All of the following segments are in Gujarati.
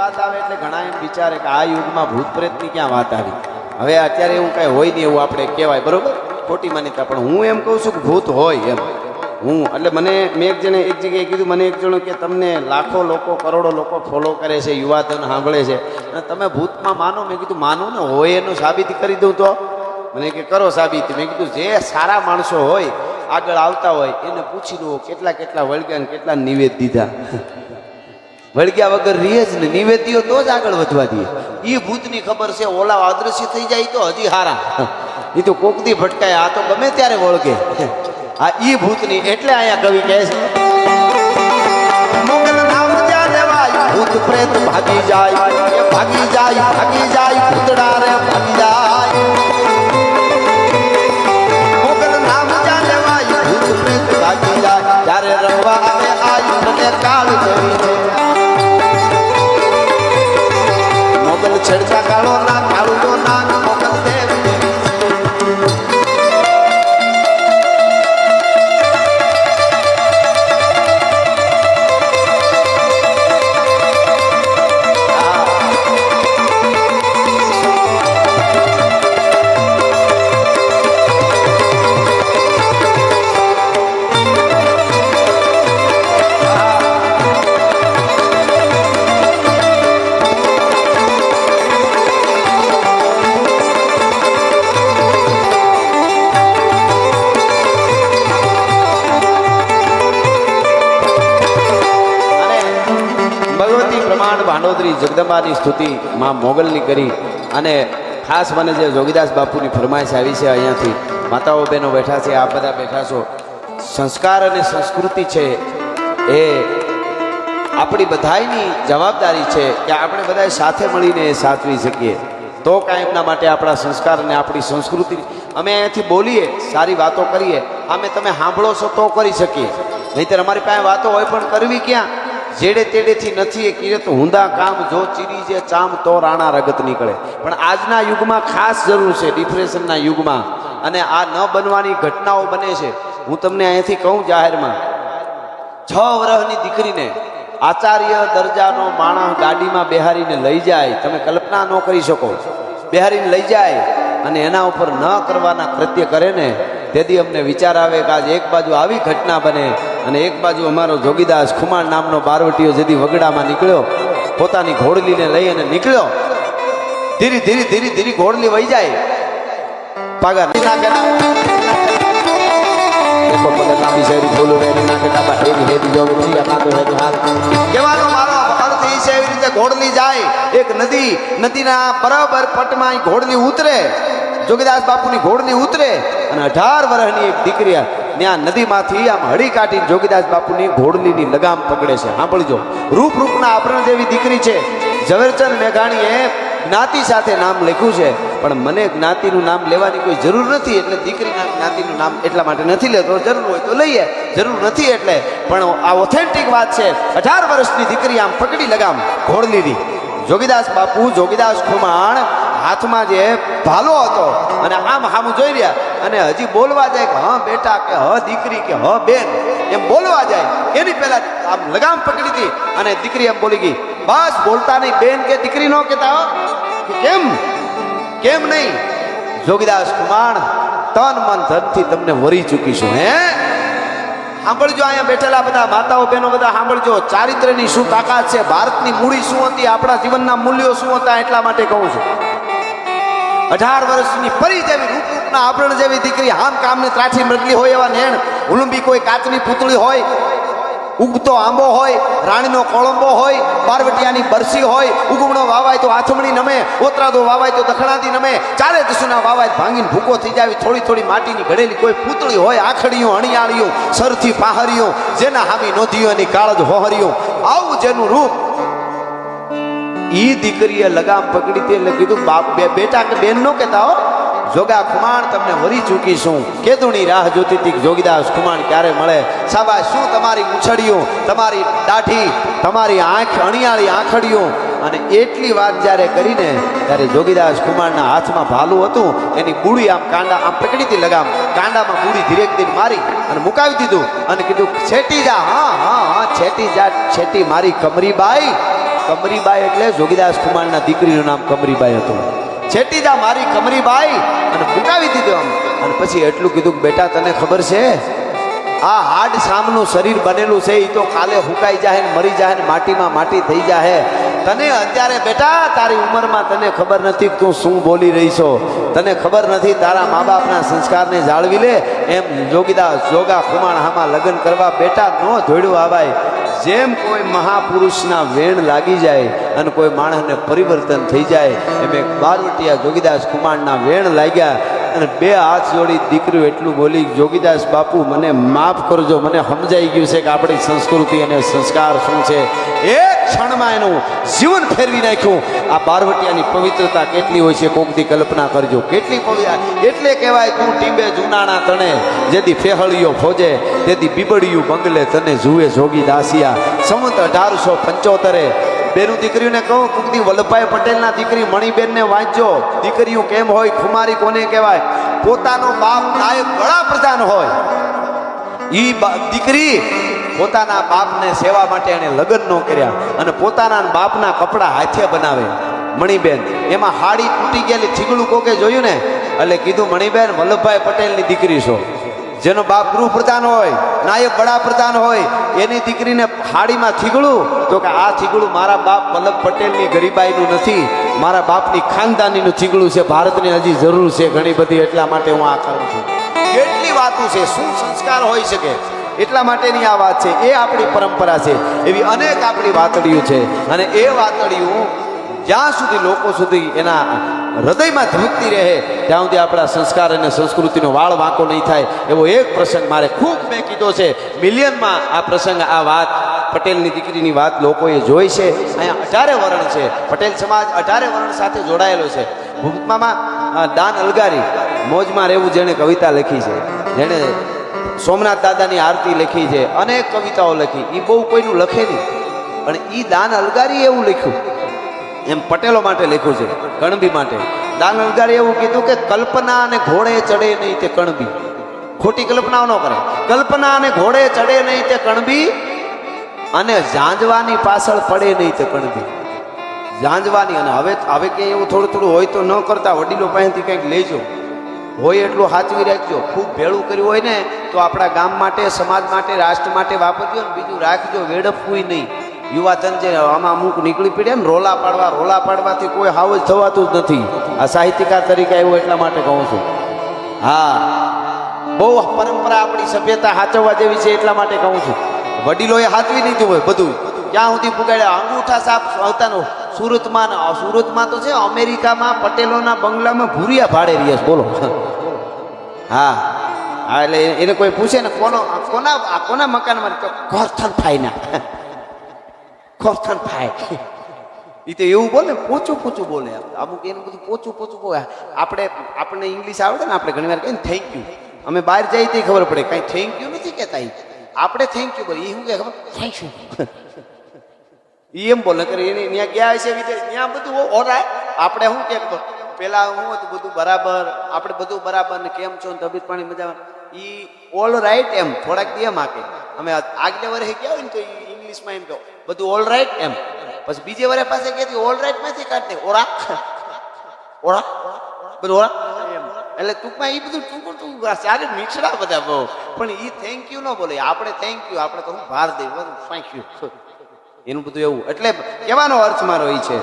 વાત આવે એટલે ઘણા એમ વિચારે કે આ યુગમાં ભૂત પ્રેતની ક્યાં વાત આવી? હવે અત્યારે એવું કાંઈ હોય નહીં એવું આપણે કહેવાય, બરોબર? ખોટી માન્યતા, પણ હું એમ કહું છું કે ભૂત હોય એમ. હું, એટલે મને, મેં એક જણે એક જગ્યાએ કીધું, મને એક જણો કે તમને લાખો લોકો, કરોડો લોકો ફોલો કરે છે, યુવાધન સાંભળે છે. અને તમે ભૂતમાં માનો, મેં કીધું, માનું ને, હોય એનું સાબિત કરી દઉં તો. મને કે કરો સાબિત. મેં કીધું, જે સારા માણસો હોય, આગળ આવતા હોય, એને પૂછી લો કેટલા કેટલા વળગ્યા કેટલા નિવેદ દીધા. વળગ્યા વગર રીએ જ ને, નિવેદીઓ તો જ આગળ વધવા દે. એ ભૂતની ખબર છે ઓલા અદ્રશ્ય થઈ જાય તો હજી હારા. એ તો કોકદી ભટકાય, આ તો ગમે ત્યારે વળગે. આ ઈ ભૂતની, એટલે અહીંયા કવિ કહે છે ભૂત પ્રેત ભાગી જાય ભાગી જાય ભાગી જાય, ભૂતડા રે ભાગી જાય. જગદંબાની સ્તુતિ માં મોગલની કરી અને ખાસ મને જે જોગીદાસ બાપુની ફરમાઈશ આવી છે અહીંયાથી, માતાઓ બહેનો બેઠા છે, આપ બધા બેઠા છો. સંસ્કાર અને સંસ્કૃતિ છે એ આપણી બધાયની જવાબદારી છે કે આપણે બધા સાથે મળીને એ સાચવી શકીએ. તો કાંઈ એમના માટે આપણા સંસ્કાર અને આપણી સંસ્કૃતિ. અમે અહીંયાથી બોલીએ, સારી વાતો કરીએ. અમે તમે સાંભળો છો તો કરી શકીએ. નહીંતર અમારી પાસે વાતો હોય પણ કરવી ક્યાં? જેડે તેડેથી નથી એ કીએ તો હુંદા કામ જો ચીરી જે ચામ તો રાણા રગત નીકળે. પણ આજના યુગમાં ખાસ જરૂર છે, ડિપ્રેશનના યુગમાં. અને આ ન બનવાની ઘટનાઓ બને છે. હું તમને અહીંયાથી કહું જાહેરમાં, છ વર્ષની દીકરીને આચાર્ય દરજાનો માણસ ગાડીમાં બેહારીને લઈ જાય. તમે કલ્પના ન કરી શકો. બેહારીને લઈ જાય અને એના ઉપર ન કરવાના કૃત્ય કરે ને. તેથી અમને વિચાર આવે કે આજ એક બાજુ આવી ઘટના બને. અને એક બાજુ અમારો જોગીદાસ ખુમાણ નામનો બારવટીઓ જેથી વગડામાં નીકળ્યો, પોતાની ઘોડલીને લઈ અને નીકળ્યો. ધીરે ધીરે ધીરે ધીરે ઘોડલી વહી જાય. પાગા ઘોડલી જાય? એક નદી, નદીના બરાબર પટમાં ઘોડલી ઉતરે. જોગીદાસ બાપુની ઘોડલી ઉતરે અને અઢાર વર્ષની એક દીકરી ત્યાં નદીમાંથી આમ હળી કાઢીને જોગીદાસ બાપુની ઘોડલીની લગામ પકડે છે. સાંભળજો. રૂપ રૂપના આભરણ જેવી દીકરી છે. ઝવેરચંદ મેઘાણીએ જ્ઞાતિ સાથે નામ લખ્યું છે. પણ મને જ્ઞાતિનું નામ લેવાની કોઈ જરૂર નથી, એટલે દીકરીના જ્ઞાતિનું નામ એટલા માટે નથી લેતો. જરૂર હોય તો લઈએ, જરૂર નથી એટલે. પણ આ ઓથેન્ટિક વાત છે. અઢાર વર્ષની દીકરી આમ પકડી લગામ ઘોડલીની. જોગીદાસ બાપુ, જોગીદાસ ખુમાણ હાથમાં જે ભાલો હતો અને આમ હામું જોઈ રહ્યા. અને હજી બોલવા જાય કે, હા, બેટા, કે, હ, દીકરી, કે, હ, બેન, એમ બોલવા જાય. એની પહેલા આમ લગામ પકડી હતી અને દીકરી એમ બોલી ગઈ, બસ, બોલતા નહીં, બેન કે, દીકરી નો કહેતા કેમ? કેમ નહીં? જોગીદાસ કુમાર, તન મન ધનથી તમને વરી ચૂકીશું, હે? સાંભળજો અહીંયા બેઠેલા બધા માતાઓ બહેનો બધા, સાંભળજો. ચારિત્ર્યની શું તાકાત છે? ભારતની મૂડી શું હતી? આપણા જીવનના મૂલ્યો શું હતા? એટલા માટે કહું છું. અઢાર વર્ષની પરી જેવી રૂપરૂપના આભરણ જેવી દીકરી આમ કામની ત્રાઠી મરગલી હોય એવા નેણ, ઉલુંબી કોઈ કાચની પૂતળી હોય, ઉગતો આંબો હોય, રાણીનો કોળંબો હોય પાર્વટિયાની બરસી હોય, ઉગમણો વાવાય તો આથમણી નમે, ઓતરાદો વાવાય તો દખણાથી નમે, ચારે દિશુના વાવાય ભાંગીને ભૂકો થઈ જાય થોડી થોડી માટીની ઘડેલી કોઈ પૂતળી હોય, આખડીઓ, અણિયાળીઓ, સરથી પાહરીઓ, જેના હામી નોંધીઓની કાળજ હોહરીઓ, આવું જેનું રૂપ ઈ દીકરીએ લગામ પકડી હતી એટલે કીધું, બાપ, બે બેટા કે બેન નો કહેતા હો. જોગા ખુમાણ, તમને વરી ચૂકીશું. કેદુની રાહ જોતી હતી જોગીદાસ ખુમાણ ક્યારે મળે? સાબા શું તમારી ઉછળીઓ, તમારી દાઢી, તમારી આંખ, અણિયાળી આંખડીઓ? અને એટલી વાત જ્યારે કરીને, ત્યારે જોગીદાસ કુમારના હાથમાં ભાલું હતું, એની બુડી આમ કાંડા, આમ પકડી હતી લગામ, કાંડામાં બુડી ધીરે ધીરે મારી અને મુકાવી દીધું અને કીધું, છેટી જા, હા હા હા, છેટી જા, છેટી મારી કમરીબાઈ કમરીબાઈ એટલે જોગીદાસ કુમારના દીકરીનું નામ કમરીબાઈ હતું. છેટી જા મારી કમરીબાઈ અને ફૂંકાવી દીધો આમ. અને પછી એટલું કીધું કે બેટા તને ખબર છે, આ હાડ સામનું શરીર બનેલું છે એ તો કાલે હુકાઈ જાય ને મરી જાય ને માટીમાં માટી થઈ જાય તને અત્યારે બેટા તારી ઉંમરમાં તને ખબર નથી તું શું બોલી રહી છો. તને ખબર નથી તારા મા બાપના સંસ્કારને જાળવી લે. એમ જોગીદાસ, જોગા ખુમાણ હામાં લગ્ન કરવા બેટા નો જોડ્યું આવાય. જેમ કોઈ મહાપુરુષના વેણ લાગી જાય અને કોઈ માણસને પરિવર્તન થઈ જાય, એમ એક બારવટિયા જોગીદાસ કુમારના વેણ લાગ્યા અને બે હાથ જોડી દીકરીઓ એટલું બોલી, જોગીદાસ બાપુ, મને માફ કરજો, મને સમજાઈ ગયું છે કે આપણી સંસ્કૃતિ અને સંસ્કાર શું છે. એક ક્ષણમાં એનું જીવન ફેરવી નાખ્યું. આ બારવટિયાની પવિત્રતા કેટલી હોય છે કોકની કલ્પના કરજો. કેટલી પવિત્ર, એટલે કહેવાય તું ટીબે જુનાણા તણે, જેથી ફેહળીઓ ફોજે તેથી બીબડિયું બંગલે તને જુએ જોગી દાસિયા અઢારસો પંચોતેરે બેનું દીકરીઓને કહું, કુકદી વલ્લભભાઈ પટેલના દીકરી મણિબેનને વાંચજો. દીકરીઓ કેમ હોય? ખુમારી કોને કહેવાય? પોતાનો બાપ નાયક વડાપ્રધાન હોય. એ દીકરી પોતાના બાપને સેવા માટે એણે લગ્ન ન કર્યા અને પોતાના બાપના કપડાં હાથે બનાવે. મણિબેન, એમાં હાડી તૂટી ગયેલી છીગડું કોકે જોયું ને? એટલે કીધું, મણિબેન, વલ્લભભાઈ પટેલની દીકરી છો. જેનો બાપ ગૃહપ્રધાન હોય, નાયક વડાપ્રધાન હોય, એની દીકરીને હાડીમાં થીગડું તો કે આ થીગડું મારા બાપ વલ્લભ પટેલની ગરીબાઈનું નથી, મારા બાપની ખાનદાનીનું થીગડું છે, ભારતની હજી જરૂર છે ઘણી બધી, એટલા માટે હું આ કરું છું. કેટલી વાતો છે, શું સંસ્કાર હોઈ શકે એટલા માટેની આ વાત છે, એ આપણી પરંપરા છે, એવી અનેક આપણી વાતળીઓ છે, અને એ વાતડીઓ જ્યાં સુધી લોકો સુધી એના હૃદયમાં ધબકતી રહે, ત્યાં સુધી આપણા સંસ્કાર અને સંસ્કૃતિનો વાળ વાંકો નહીં થાય. એવો એક પ્રસંગ મારે ખૂબ મેં કીધો છે. મિલિયનમાં આ પ્રસંગ, આ વાત, પટેલની દીકરીની વાત લોકોએ જોઈ છે. અહીંયા અઢારે વર્ણ છે. પટેલ સમાજ અઢારે વર્ણ સાથે જોડાયેલો છે. ભૂતમામાં દાન અલગારી, મોજમાં રહેવું જેણે કવિતા લખી છે. જેણે સોમનાથ દાદાની આરતી લખી છે. અનેક કવિતાઓ લખી. એ બહુ કોઈનું લખે નહીં. પણ એ દાન અલગારી એવું લખ્યું. એમ પટેલો માટે લખ્યું છે, કણબી માટે. દાન અલગારી એવું કીધું કે કલ્પના અને ઘોડે ચડે નહીં તે કણબી. ખોટી કલ્પનાઓ ન કરે. કલ્પના અને ઘોડે ચડે નહીં તે કણબી અને ઝાંઝવાની પાછળ પડે નહીં તે કણબી. ઝાંઝવાની અને હવે હવે કે એવું થોડું થોડું હોય તો ન કરતા, વડીલો પાસેથી કંઈક લેજો. હોય એટલું સાચવી રાખજો. ખૂબ ભેળું કર્યું હોય ને, તો આપણા ગામ માટે, સમાજ માટે, રાષ્ટ્ર માટે વાપરજો ને બીજું રાખજો. વેડફવું નહીં. યુવાધન જે આમાં અમુક નીકળી પડ્યા ને રોલા પાડવા, રોલા પાડવાથી કોઈ હાવ જ થવાતું જ નથી. આ સાહિત્યકાર તરીકે આવ્યો એટલા માટે કહું છું. હા. બહુ પરંપરા આપણી સભ્યતા સાચવવા જેવી છે એટલા માટે કહું છું. વડીલોએ હાચવી લીધું હોય બધું. ક્યાં સુધી પુગાડ્યા? અંગૂઠા સાપ આવતાનો સુરતમાં સુરતમાં તો છે, અમેરિકામાં, પટેલોના બંગલામાં ભૂરિયા ભાડે રહ્યા છે. બોલો. હા. એટલે એને કોઈ પૂછે ને, કોનો કોના કોના મકાનમાં? કોર્થન ફાઈના. કોરથન થાય એ તો એવું બોલે પોચું પોચું બોલે. અમુક એનું બધું પોચું પોચું બોલે. આપણે, આપણને ઇંગ્લિશ આવડે ને, આપણે ઘણી વાર કહીએ થેન્ક યુ અમે બહાર જઈએ તો ખબર પડે. કાંઈ થેન્ક યુ નથી કહેતા. આપણે થેન્ક યુ બોલીએ. એ શું કહે ખબર? થેન્ક યુ એમ બોલે કરે એને ત્યાં ગયા વિદેશ ત્યાં બધું ઓરાય આપણે શું કે પેલા હું હતું, બધું બરાબર. આપણે બધું બરાબર ને કેમ છો ને, તબિયત પાણી મજા ઈ ઓલ રાઈટ એમ, થોડાક એમ આકે અમે આગલે વર્ષે ગયા હોય ને, તો ઈ ઇંગ્લિશમાં એમ કહો. બધું ઓલ રાઈટ એમ. પછી બીજે વારે પાસે કહેતી ઓલ રાઈટમાંથી કાઢતી ઓરા ઓરા બધું ઓરા એમ. એટલે ટૂંકમાં એ બધું ટૂંકું ટૂંકું સારી મિક્સડા બધા બહુ. પણ એ થેન્ક યુ ન બોલે. આપણે થેન્ક યુ આપણે તો હું ભાર દઈ. થેન્ક યુ એનું બધું એવું. એટલે કહેવાનો અર્થ મારો એ છે.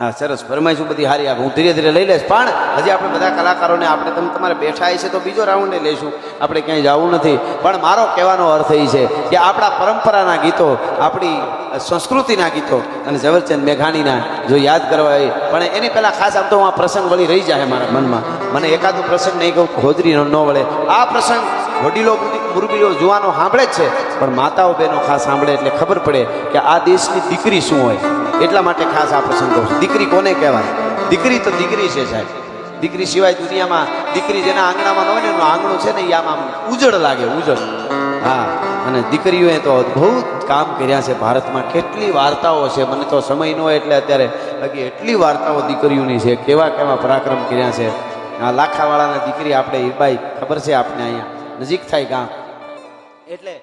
હા, સરસ. ફરમાઈશું બધી હારી આવે હું ધીરે ધીરે લઈ લઈશ. પણ હજી આપણે બધા કલાકારોને આપણે તમે તમારે બેઠા છે તો બીજો રાઉન્ડ લઈશું. આપણે ક્યાંય જવું નથી. પણ મારો કહેવાનો અર્થ એ છે કે આપણા પરંપરાના ગીતો, આપણી સંસ્કૃતિના ગીતો અને ઝવેરચંદ મેઘાણીના જો યાદ કરવા હોય. પણ એની પહેલાં ખાસ આમ તો હું આ પ્રસંગ વળી રહી જાય મારા મનમાં. મને એકાદો પ્રસંગ નહીં કહું હોજરી ન વળે. આ પ્રસંગ વડીલો મુરબીઓ જુવાનો સાંભળે જ છે, પણ માતાઓ બહેનો ખાસ સાંભળે એટલે ખબર પડે કે આ દેશની દીકરી શું હોય. એટલા માટે ખાસ આ પ્રસંગ કહું દીકરી કોને કહેવાય? દીકરી તો દીકરી છે સાહેબ. દીકરી સિવાય દુનિયામાં દીકરી જેના આંગણામાં ન હોય ને, એનું આંગણું છે ને એ આમ ઉજળ લાગે, ઉજળ. હા, અને દીકરીઓએ તો અદ્ભુત કામ કર્યા છે ભારતમાં. કેટલી વાર્તાઓ છે. મને તો સમય ન હોય એટલે અત્યારે બાકી એટલી વાર્તાઓ દીકરીઓની છે. કેવા કેવા પરાક્રમ કર્યા છે. આ લાખાવાળાના દીકરી આપણે ઈરબાઈ ખબર છે આપણે અહીંયા? નજીક થાય ગામ. એટલે